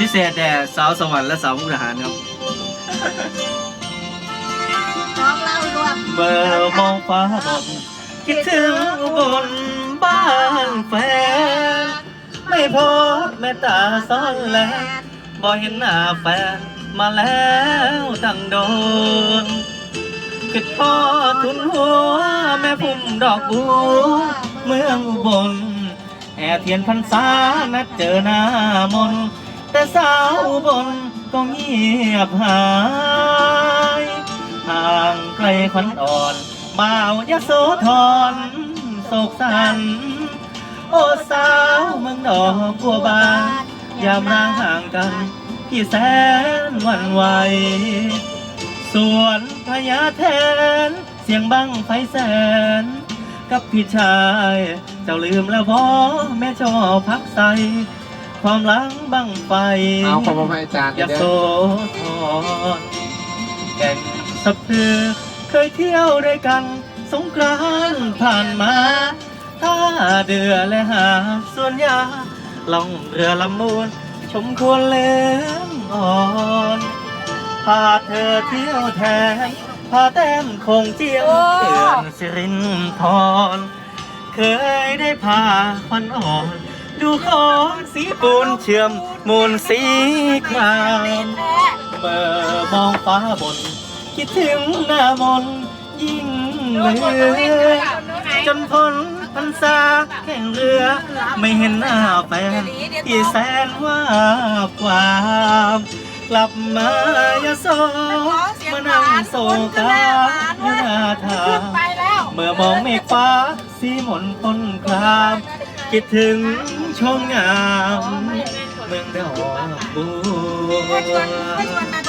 พิเศษแด่สาวสวรรค์และสาวมุกดาหารครับ น้องเล่ารวมเบอร์มองฟ้าบนคิดถึงอุบลบ้านแฟน ไม่พบแม่ตาซ้อนแลบ่เห็นหน้าแฟนมาแล้วตั้งโดนคิดพ่อทุนหัว แม่พุ่มดอกบัวเมืองอุบลแห่เทียนพรรษานัดเจอหน้ามน แต่สาวบลก็เงียบหายห่างไกลขวัญอ่อนบ่าวยโสธรโศกสัน โอ้สาวเมืองดอกบัวบานยามร่างห่างกันที่แสนหวันไหวส่วนพญาแทน เสียงบังไฟแสน กับพี่ชาย เจ้าลืมแล้วบ่แม่ชอบพักใส ความหลังบังไฟเอาขอบคุณอาจารย์ยเด้โสอธรแก่งสะพือเคยเที่ยวด้วยกัน สงกรานต์ผ่านมาท่าเดือและหาดส่วนยาล่องเรือลำมูล ชมควรเลืมอ่อนพาเธอเที่ยวแทนพาแต้มคงเจียงเตือนสิรินทรเคยได้พาควันอ่อน ดูของสีปูนเชื่อมมูลสีครามเมื่อมองฟ้าบน คิดถึงหน้ามนยิ่งเหลือจนพ้นพรรษาแข่งเรือ ไม่เห็นหน้าแฟนที่แสนว่าความกลับมายาโซมานั่งโศกาอยู่หน้าทางไปแล้วเมื่อมองเมฆฟ้าสีหมนพ้นคราม คิดถึงชมงามเมืองดอกบัว